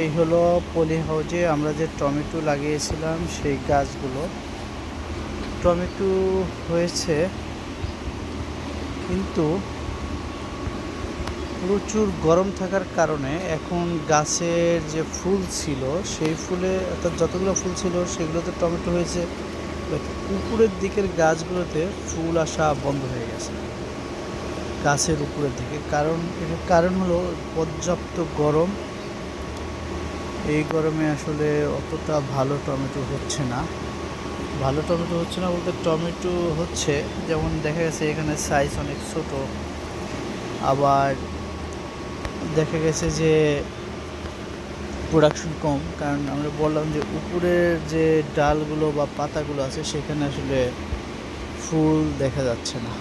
এই হলো পলি হাউজে আমরা যে টমেটো লাগিয়েছিলাম সেই গাছগুলো। টমেটো হয়েছে, কিন্তু প্রচুর গরম থাকার কারণে এখন গাছের যে ফুল ছিল, সেই ফুলে অর্থাৎ যতগুলো ফুল ছিল, সেগুলোতে টমেটো হয়েছে। বাট উপরের দিকের গাছগুলোতে ফুল আসা বন্ধ হয়ে গেছে। গাছের উপরের দিকে। কারণ এটার কারণ হলো পর্যাপ্ত গরম। এই গরমে আসলে অতটা ভালো টমেটো হচ্ছে না। ভালো টমেটো হচ্ছে না বলতে টমেটো হচ্ছে, যেমন দেখা গেছে এখানে সাইজ অনেক ছোট। আবার দেখা গেছে যে প্রোডাকশন কম, কারণ আমরা বললাম যে উপরের যে ডালগুলো বা পাতাগুলো আছে, সেখানে আসলে ফুল দেখা যাচ্ছে না।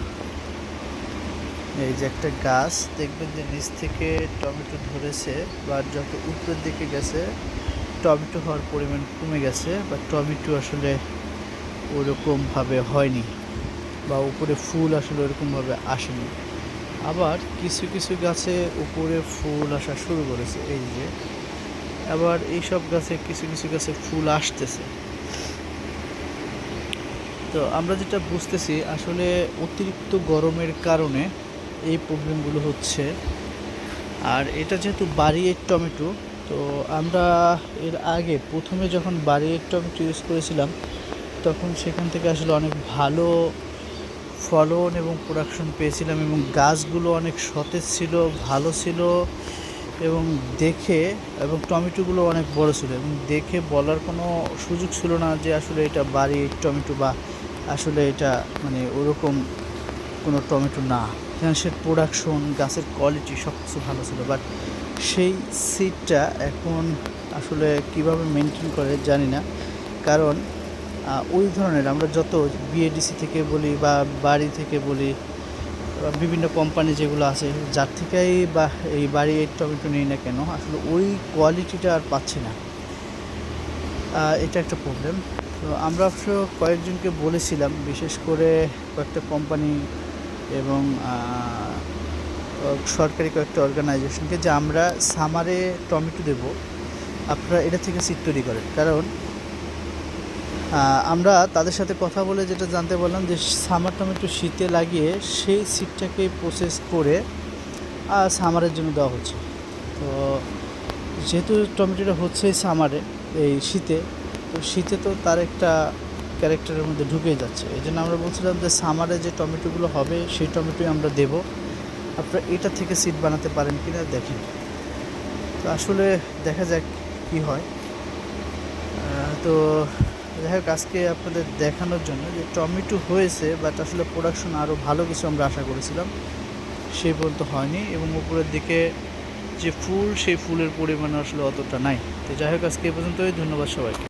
এই যে একটা গাছ, দেখবেন যে নিচ থেকে টমেটো ধরেছে, বা যত উপরের দিকে গেছে, টমেটো হওয়ার পরিমাণ কমে গেছে বা টমেটো আসলে ওরকমভাবে হয়নি, বা উপরে ফুল আসলে ওরকমভাবে আসেনি। আবার কিছু কিছু গাছে উপরে ফুল আসা শুরু করেছে, এই যে। আবার এইসব গাছে কিছু কিছু গাছে ফুল আসতেছে। তো আমরা যেটা বুঝতেছি, আসলে অতিরিক্ত গরমের কারণে এই প্রবলেমগুলো হচ্ছে। আর এটা যেহেতু বাড়ির টমেটো, তো আমরা এর আগে প্রথমে যখন বাড়ির টমেটো ইউজ করেছিলাম, তখন সেখান থেকে আসলে অনেক ভালো ফলন এবং প্রোডাকশন পেয়েছিলাম এবং গাছগুলো অনেক সতেজ ছিল, ভালো ছিল এবং দেখে এবং টমেটোগুলো অনেক বড় ছিল এবং দেখে বলার কোনো সুযোগ ছিল না যে আসলে এটা বাড়ির টমেটো বা আসলে এটা মানে ওরকম কোনো টমেটো না। সে প্রোডাকশন গাছের কোয়ালিটি সব কিছু ভালো ছিল। বাট সেই সিডটা এখন আসলে কীভাবে মেনটেন করে জানি না। কারণ ওই ধরনের আমরা যত বিএডিসি থেকে বলি বা বাড়ি থেকে বলি বিভিন্ন কোম্পানি যেগুলো আছে, যার থেকেই বা এই বাড়ি টমেটো নিই না কেন, আসলে ওই কোয়ালিটিটা আর পাচ্ছি না। এটা একটা প্রবলেম তো আমরা অবশ্য কয়েকজনকে বলেছিলাম, বিশেষ করে কয়েকটা কোম্পানি এবং সরকারি কয়েকটা অর্গানাইজেশনকে যে আমরা সামারে টমেটো দেব, আপনারা এটা থেকে সিট তৈরি করেন। কারণ আমরা তাদের সাথে কথা বলে যেটা জানতে পারলাম যে সামার টমেটো শীতে লাগিয়ে সেই সিটটাকে প্রসেস করে সামারের জন্য দেওয়া হচ্ছে। তো যেহেতু টমেটোটা হচ্ছে সামারে, এই শীতে, তো শীতে তো তার একটা ক্যারেক্টারের মধ্যে ঢুকে যাচ্ছে। এই জন্য আমরা বলছিলাম যে সামারে যে টমেটোগুলো হবে, সেই টমেটোই আমরা দেব। আপনারা এটা থেকে সিট বানাতে পারেন কি না দেখেন। তো আসলে দেখা যাক কি হয়। তো যাই হোক, আজকে আপনাদের দেখানোর জন্য যে টমেটো হয়েছে বাট আসলে প্রোডাকশন আরও ভালো কিছু আমরা আশা করেছিলাম সেই পর্যন্ত হয়নি এবং উপরের দিকে যে ফুল, সেই ফুলের পরিমাণ আসলে অতটা নাই। তো যাই হোক, আজকে এই পর্যন্তই। ধন্যবাদ সবাইকে।